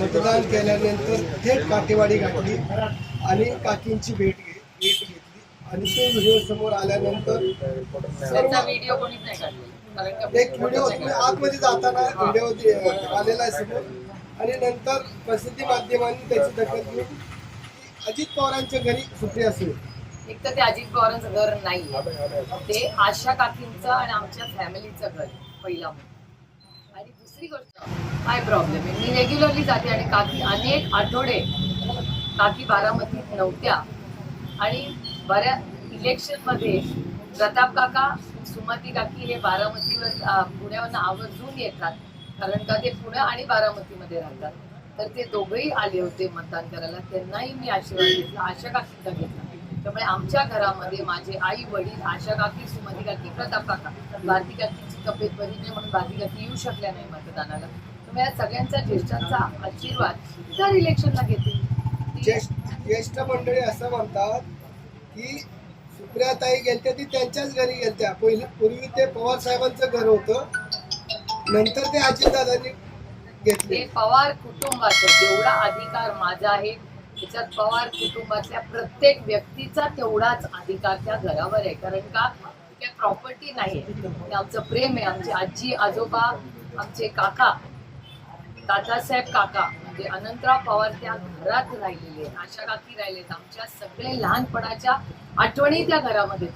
मतदान केल्यानंतर थेट काटेवाडी गाठली आणि काकींची भेट घे भेट घेतली. आणि तो व्हिडिओ समोर आल्यानंतर त्याचा व्हिडिओ कोणीच नाही काढला एक व्हिडिओ आतमध्ये जाताना व्हिडिओ आलेला आहे समोर. आणि नंतर प्रसिद्धी माध्यमांनी त्याची दखल घेऊन अजित पवारांच्या घरी सुप्रिया असेल. एक तर ते अजित पवारांचं घर नाही ते आशा काकींचं आणि आमच्या फॅमिलीचं घर पहिला. आणि दुसरी गोष्ट काय प्रॉब्लेम आहे? मी रेग्युलरली जाते आणि काकी अनेक आठवडे काकी बारामतीत नव्हत्या. आणि बऱ्या इलेक्शनमध्ये प्रताप काका सुमती काकी हे बारामतीवर पुण्यावर आवर्जून येतात. कारण का? ते पुणे आणि बारामतीमध्ये राहतात. तर ते दोघेही आले होते मतदान करायला. त्यांनाही मी आशीर्वाद घेतला आशा काकीचा घेतला. त्यामुळे आमच्या घरामध्ये माझे आई वडील आशा काकी सुमती काकी प्रताप काका भारती काकीची तब्येत बरी नाही म्हणून भारती काकी येऊ शकल्या नाही मतदानाला. सगळ्यांचा ज्येष्ठांचा आशीर्वाद दर इलेक्शनला घेते ज्येष्ठ मंडळी असं म्हणतात की सुप्रियाताई गेलत्या ती त्यांच्याच घरी गेलत्या. पहिले पूर्वी ते पवार साहेबांचं घर होतं. नंतर ते अजितदादांनी घेतले. हे पवार कुटुंबाचं जेवढा अधिकार माझा आहे त्याच्यात पवार कुटुंबातल्या प्रत्येक व्यक्तीचा तेवढाच अधिकार त्या घरावर आहे. कारण का? प्रॉपर्टी नाही आमचं प्रेम आहे. आमची आजी आजोबा आमचे काका दादासाहेब काका म्हणजे अनंतराव पवार त्या घरात राहिलेले आशा काकी राहिलेत आमच्या सगळे लहानपणाच्या आठवणी त्या घरामध्ये.